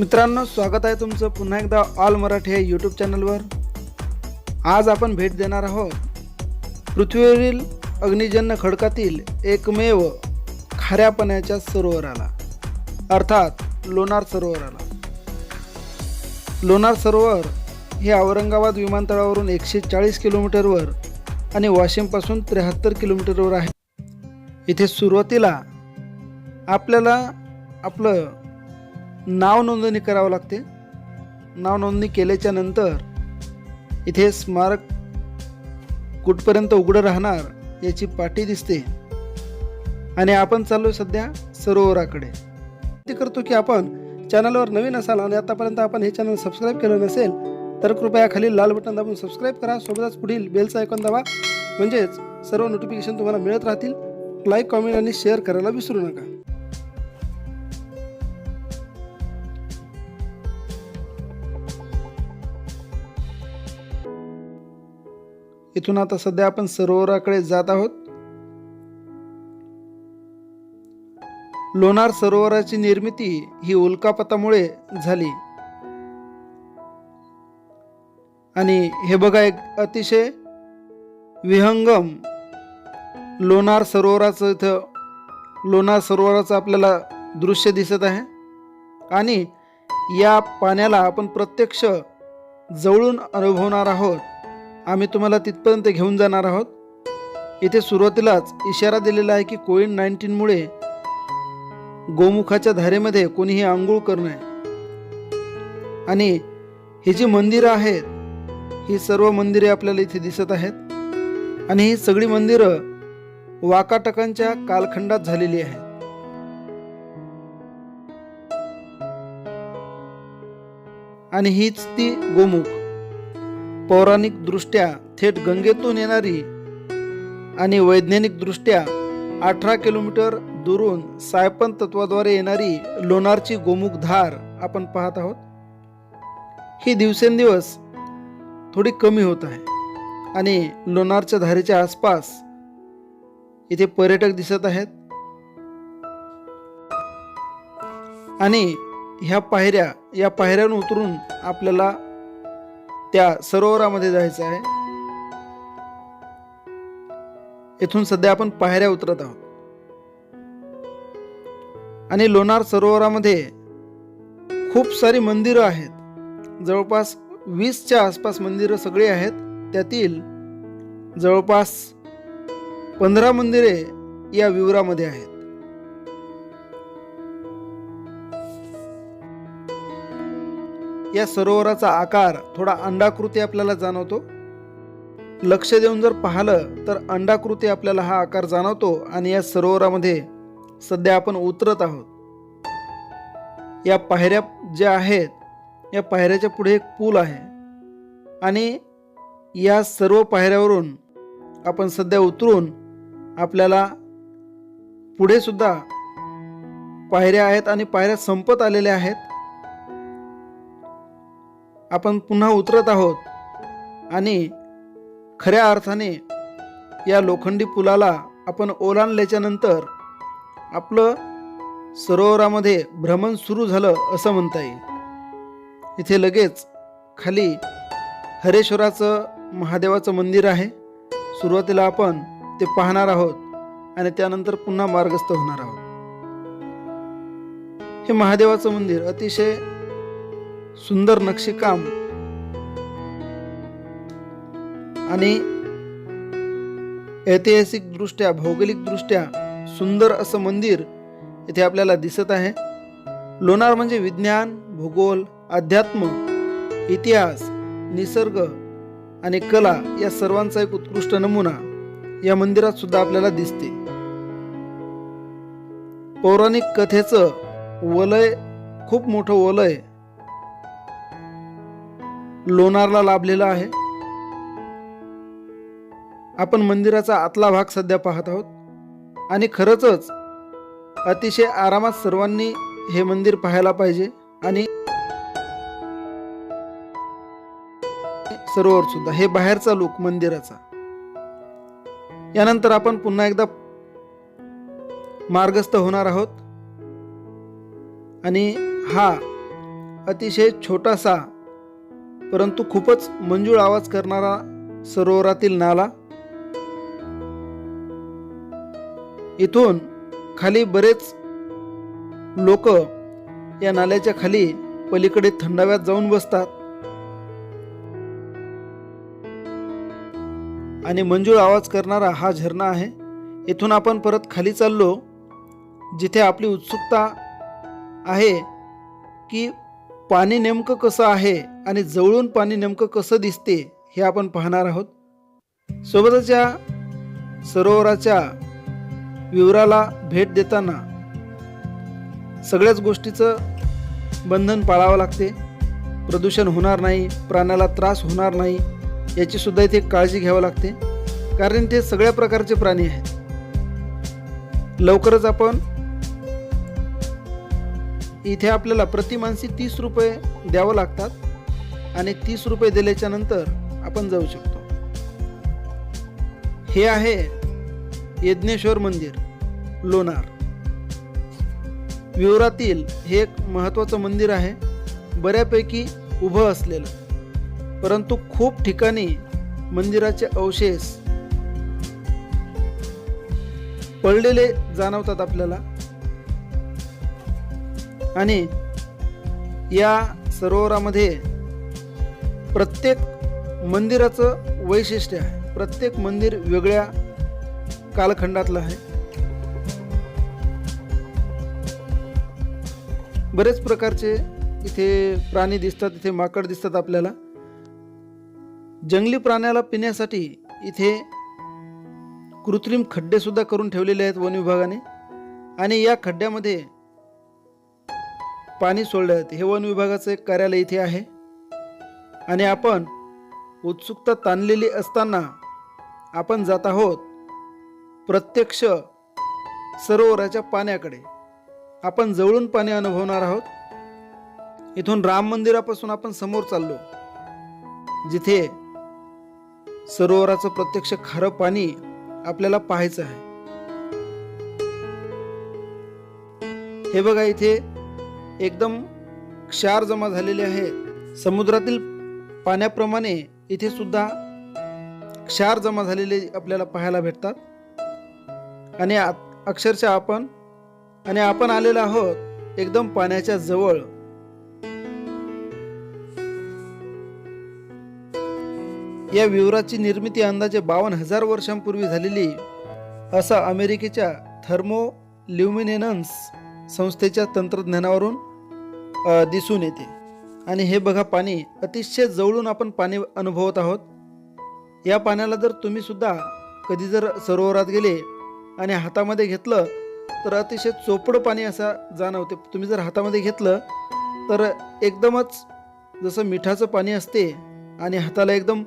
मित्रांनो स्वागत आहे तुमचं पुन्हा एकदा ऑल मराठी या यूट्यूब चॅनलवर आज आपण भेट देणार आहोत पृथ्वीवरील अग्निजन्य खडकातील एकमेव खाऱ्या पाण्याच्या सरोवराला अर्थात लोणार सरोवराला. लोणार सरोवर हे औरंगाबाद विमानतळावरून एकशे चाळीस किलोमीटरवर आणि वाशिमपासून त्र्याहत्तर किलोमीटरवर आहे. इथे सुरुवातीला आपल्याला आपलं नाव नोंदणी करावं लागते. नाव नोंदणी केल्याच्यानंतर इथे स्मारक कुठपर्यंत उघडं राहणार याची पाटी दिसते. आणि आपण चाललो सध्या सरोवराकडे. ते करतो की आपण चॅनलवर नवीन असाल आणि आतापर्यंत आपण हे चॅनल सबस्क्राईब केलं नसेल तर कृपया खाली लाल बटन दाबून सबस्क्राईब करा. सोबतच पुढील बेलचं आयकॉन दाबा. म्हणजेच सर्व नोटिफिकेशन तुम्हाला मिळत राहतील. लाईक कॉमेंट आणि शेअर करायला विसरू नका. इथून आता सध्या आपण सरोवराकडे जात आहोत. लोणार सरोवराची निर्मिती ही उल्कापातामुळे झाली. आणि हे बघा एक अतिशय विहंगम लोणार सरोवराचं इथं लोणार सरोवराचं आपल्याला दृश्य दिसत आहे. आणि या पाण्याला आपण प्रत्यक्ष जवळून अनुभवणार आहोत. आम्ही तुम्हाला तिथपर्यंत घेऊन जाणार आहोत. इथे सुरुवातीलाच इशारा दिलेला आहे की कोविड नाईन्टीनमुळे गोमुखाच्या धारेमध्ये कोणीही आंघोळ करू नये. आणि ही जी मंदिरं आहेत ही सर्व मंदिरे आपल्याला इथे दिसत आहेत. आणि ही सगळी मंदिरं वाकाटकांच्या कालखंडात झालेली आहेत. आणि हीच ती गोमुख. पौराणिक दृष्ट्या थेट गंगेतून येणारी आणि वैज्ञानिक दृष्ट्या अठरा किलोमीटर दुरून सायपन तत्वाद्वारे येणारी लोणारची गोमुख धार आपण पाहत आहोत. ही दिवसेंदिवस थोडी कमी होत आहे आणि लोणारच्या धारेच्या आसपास इथे पर्यटक दिसत आहेत. आणि ह्या पायऱ्या या पायऱ्यांवर उतरून आपल्याला त्या सरोवरामध्ये जायचं आहे. येथून सध्या आपण पायऱ्या उतरत आहोत. आणि लोणार सरोवरामध्ये खूप सारी मंदिरं आहेत. जवळपास वीसच्या आसपास मंदिरं सगळी आहेत. त्यातील जवळपास पंधरा मंदिरे या विवरामध्ये आहेत. या सरोवराचा आकार थोडा अंडाकृती आपल्याला जाणवतो. लक्ष देऊन जर पाहिलं तर अंडाकृती आपल्याला हा आकार जाणवतो आणि या सरोवरामध्ये सध्या आपण उतरत आहोत. या पायऱ्या ज्या आहेत या पायऱ्याच्या पुढे एक पूल आहे. आणि या सर्व पायऱ्यावरून आपण सध्या उतरून आपल्याला पुढे सुद्धा पायऱ्या आहेत आणि पायऱ्या संपत आलेल्या आहेत. आपण पुन्हा उतरत आहोत. आणि खऱ्या अर्थाने या लोखंडी पुलाला आपण ओलांडल्याच्यानंतर आपलं सरोवरामध्ये भ्रमण सुरू झालं असं म्हणता येईल. इथे लगेच खाली हरेश्वराचं महादेवाचं मंदिर आहे. सुरुवातीला आपण ते पाहणार आहोत आणि त्यानंतर पुन्हा मार्गस्थ होणार आहोत. हे महादेवाचं मंदिर अतिशय सुंदर नक्षीकाम आणि ऐतिहासिक दृष्ट्या भौगोलिक दृष्ट्या सुंदर असं मंदिर इथे आपल्याला दिसत आहे. लोणार म्हणजे विज्ञान भूगोल अध्यात्म इतिहास निसर्ग आणि कला या सर्वांचा एक उत्कृष्ट नमुना या मंदिरात सुद्धा आपल्याला दिसते. पौराणिक कथेचं वलय खूप मोठं वलय लोणारला लाभलेला आहे. आपण मंदिराचा आतला भाग सध्या पाहत आहोत. आणि खरंच अतिशय आरामात सर्वांनी हे मंदिर पाहायला पाहिजे आणि सरोवर सुद्धा हे बाहेरचा लुक मंदिराचा. यानंतर आपण पुन्हा एकदा मार्गस्थ होणार आहोत. आणि हा अतिशय छोटासा परंतु खूपच मंजूळ आवाज करणारा सरोवरातील नाला इथून खाली बरेच लोक या नाल्याच्या खाली पलीकडे थंडाव्यात जाऊन बसतात. आणि मंजूळ आवाज करणारा हा झरणा आहे. इथून आपण परत खाली चाललो जिथे आपली उत्सुकता आहे की पाणी नेमकं कसं आहे आणि जवळून पाणी नेमकं कसं दिसते हे आपण पाहणार आहोत. सोबतच या सरोवराच्या विवराला भेट देताना सगळ्याच गोष्टीचं बंधन पाळावं लागते. प्रदूषण होणार नाही प्राण्याला त्रास होणार नाही याची सुद्धा इथे काळजी घ्यावी लागते. कारण ते सगळ्या प्रकारचे प्राणी आहेत. लवकरच आपण इथे आपल्याला प्रतिमानसी तीस रुपये द्यावं लागतात आणि तीस रुपये दिल्याच्या नंतर आपण जाऊ शकतो. हे आहे यज्ञेश्वर मंदिर लोणार. विवरातील हे एक महत्त्वाचं मंदिर आहे. बऱ्यापैकी उभं असलेलं. परंतु खूप ठिकाणी मंदिराचे अवशेष पडलेले जाणवतात आपल्याला. आणि या सरोवरामध्ये प्रत्येक मंदिराचं वैशिष्ट्य आहे. प्रत्येक मंदिर वेगळ्या कालखंडातलं आहे. बरेच प्रकारचे इथे प्राणी दिसतात इथे माकड दिसतात आपल्याला. जंगली प्राण्याला पिण्यासाठी इथे कृत्रिम खड्डे सुद्धा करून ठेवलेले आहेत वन विभागाने आणि या खड्ड्यामध्ये पाणी सोडले जाते हे वन विभागाचं एक कार्यालय इथे आहे. आणि आपण उत्सुकता ताणलेली असताना आपण जात आहोत प्रत्यक्ष सरोवराच्या पाण्याकडे. आपण जवळून पाणी अनुभवणार आहोत. इथून राम मंदिरापासून आपण समोर चाललो. जिथे सरोवराचं प्रत्यक्ष खारं पाणी आपल्याला पाहायचं आहे. हे बघा इथे एकदम क्षार जमा झालेले आहे. समुद्रातील पाण्याप्रमाणे इथे सुद्धा क्षार जमा झालेले आपल्याला पाहायला भेटतात. आणि आ- अक्षरशः आपण आणि आपण आलेलो आहोत एकदम पाण्याच्या जवळ. या विवराची निर्मिती अंदाजे बावन्न हजार वर्षांपूर्वी झालेली असा अमेरिकेच्या थर्मो ल्युमिनेनन्स संस्थेच्या तंत्रज्ञानावरून दिसून येते. आणि हे बघा पाणी अतिशय जवळून आपण पाणी अनुभवत आहोत. या पाण्याला जर तुम्ही सुद्धा कधी जर सरोवरात गेले आणि हातामध्ये घेतलं तर अतिशय चोपडं पाणी असा जाणवते. तुम्ही जर हातामध्ये घेतलं तर एकदमच जसं मिठाचं पाणी असते आणि हाताला एकदम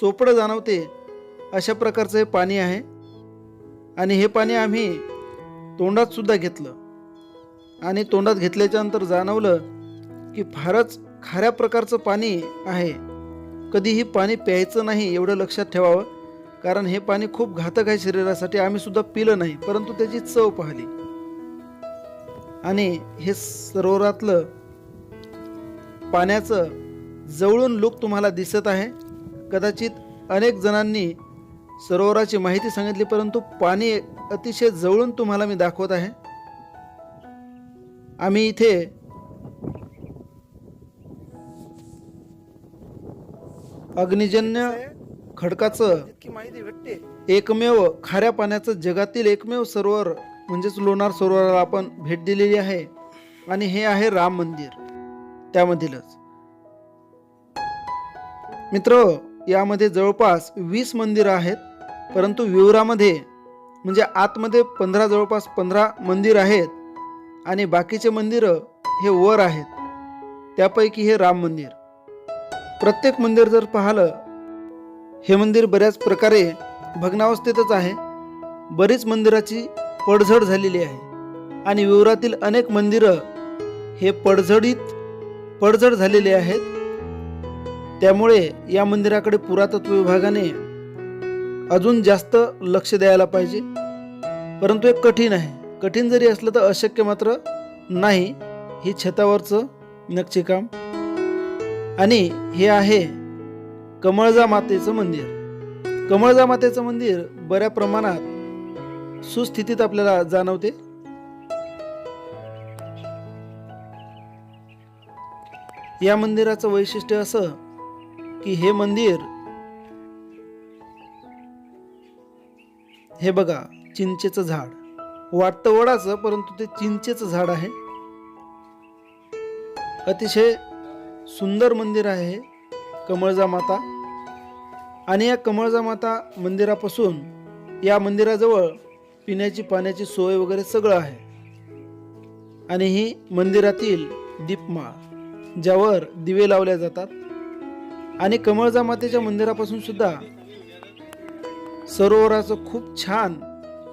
चोपडं जाणवते अशा प्रकारचं हे पाणी आहे. आणि हे पाणी आम्ही तोंडातसुद्धा घेतलं. आणि तोंडात घेतल्याच्या नंतर जाणवलं की फारच खाऱ्या प्रकारचं पाणी आहे. कधीही पाणी प्यायचं नाही एवढं लक्षात ठेवावं कारण हे पाणी खूप घातक आहे शरीरासाठी. आम्ही सुद्धा पिलं नाही परंतु त्याची चव पाहिली. आणि हे सरोवरातलं पाण्याचं जवळून लुक तुम्हाला दिसत आहे. कदाचित अनेक जणांनी सरोवराची माहिती सांगितली परंतु पाणी अतिशय जवळून तुम्हाला मी दाखवत आहे. आम्ही इथे अग्निजन्य खडकाचं एकमेव खाऱ्या पाण्याचं जगातील एकमेव सरोवर म्हणजेच लोणार सरोवराला आपण भेट दिलेली आहे. आणि हे आहे राम मंदिर. त्यामधीलच. मित्र यामध्ये जवळपास वीस मंदिरं आहेत. परंतु विवरामध्ये म्हणजे आतमध्ये पंधरा जवळपास पंधरा मंदिर आहेत. आणि बाकीचे मंदिरं हे वर आहेत. त्यापैकी हे राम मंदिर. प्रत्येक मंदिर जर पाहिलं हे मंदिर बऱ्याच प्रकारे भग्नावस्थेतच आहे. बरीच मंदिराची पडझड झालेली आहे. आणि विवरातील अनेक मंदिरं हे पडझडीत पडझड झालेले आहेत. त्यामुळे या मंदिराकडे पुरातत्व विभागाने अजून जास्त लक्ष द्यायला पाहिजे. परंतु एक कठीण आहे. कठीण जरी असलं तर अशक्य मात्र नाही. ही छतावरचं नक्षीकाम आणि हे आहे कमळजा मातेचं मंदिर. कमळजा मातेचं मंदिर बऱ्या प्रमाणात सुस्थितीत आपल्याला जाणवते. या मंदिराचं वैशिष्ट्य असं की हे मंदिर हे बघा चिंचेचं झाड. वाटतं वडाचं परंतु ते चिंचेचं झाड आहे. अतिशय सुंदर मंदिर आहे हे कमळजा माता. आणि या कमळजा माता मंदिरापासून या मंदिराजवळ पिण्याची पाण्याची सोय वगैरे सगळं आहे. आणि ही मंदिरातील दीपमाळ ज्यावर दिवे लावल्या जातात. आणि कमळजा मातेच्या मंदिरापासून सुद्धा सरोवराचं खूप छान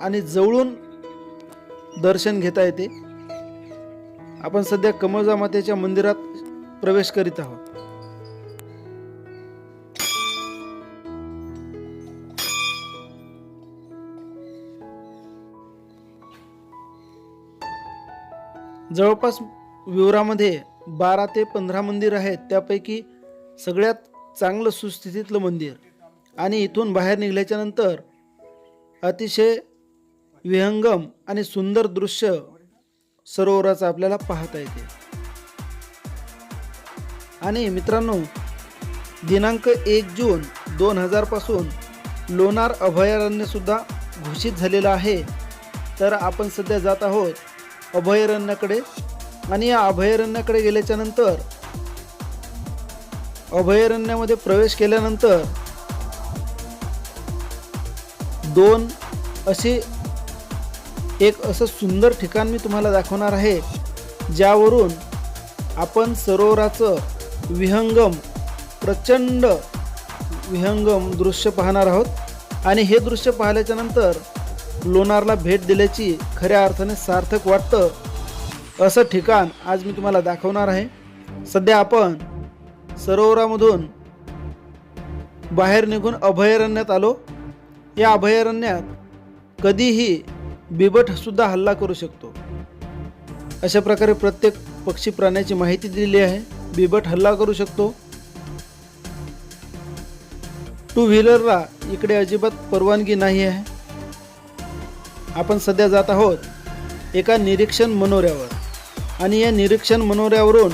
आणि जवळून दर्शन घेता येते. आपण सध्या कमळजा मातेच्या मंदिरात प्रवेश करीत आहोत. जवळपास विवरामध्ये बारा ते पंधरा मंदिर आहेत. त्यापैकी सगळ्यात चांगलं सुस्थितीतलं मंदिर. आणि इथून बाहेर निघाल्याच्यानंतर अतिशय विहंगम आणि सुंदर दृश्य सरोवराचं आपल्याला पाहता येते. आणि मित्रांनो दिनांक एक जून दोन हजारपासून लोणार अभयारण्यसुद्धा घोषित झालेलं आहे. तर आपण सध्या जात आहोत अभयारण्याकडे आणि या अभयारण्याकडे गेल्याच्यानंतर अभयारण्यामध्ये प्रवेश केल्यानंतर दोन अशी एक असं सुंदर ठिकाण मी तुम्हाला दाखवणार आहे ज्यावरून आपण सरोवराचं विहंगम प्रचंड विहंगम दृश्य पाहणार आहोत. आणि हे दृश्य पाहिल्याच्या नंतर लोणारला भेट दिल्याची खऱ्या अर्थाने सार्थक वाटतं असं ठिकाण आज मी तुम्हाला दाखवणार आहे. सध्या आपण सरोवरामधून बाहेर निघून अभयारण्यात आलो. या अभयारण्यात कधीही बिबट सुद्धा हल्ला करू शकतो. अशा प्रकारे प्रत्येक पक्षी प्राण्याची माहिती दिलेली आहे. बिबट हल्ला करू शकतो. टू व्हीलरला इकडे अजिबात परवानगी नाही आहे. आपण सध्या जात आहोत एका निरीक्षण मनोऱ्यावर. आणि या निरीक्षण मनोऱ्यावरून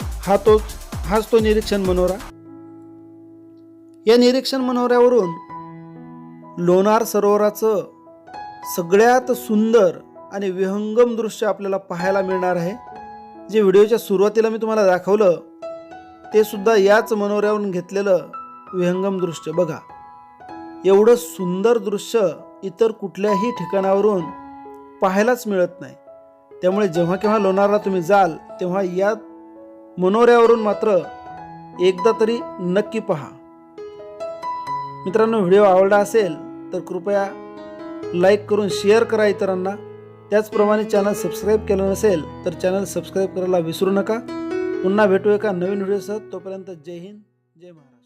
हा तो हाच तो निरीक्षण मनोरा. या निरीक्षण मनोऱ्यावरून लोणार सरोवराचं सगळ्यात सुंदर आणि विहंगम दृश्य आपल्याला पाहायला मिळणार आहे. जे व्हिडिओच्या सुरुवातीला मी तुम्हाला दाखवलं ते सुद्धा याच मनोऱ्यावरून घेतलेलं विहंगम दृश्य. बघा एवढं सुंदर दृश्य इतर कुठल्याही ठिकाणावरून पाहायलाच मिळत नाही. त्यामुळे जेव्हा केव्हा लोणारला तुम्ही जाल तेव्हा या मनोऱ्यावरून मात्र एकदा तरी नक्की पहा. मित्रांनो व्हिडिओ आवडला असेल तर कृपया लाईक करून शेअर करा इतरांना. त्याचप्रमाणे चॅनल सबस्क्राईब केलं नसेल तर चॅनल सबस्क्राईब करायला विसरू नका. पुन्हा भेटू एका नवीन व्हिडिओसह. तोपर्यंत जय हिंद जय महाराज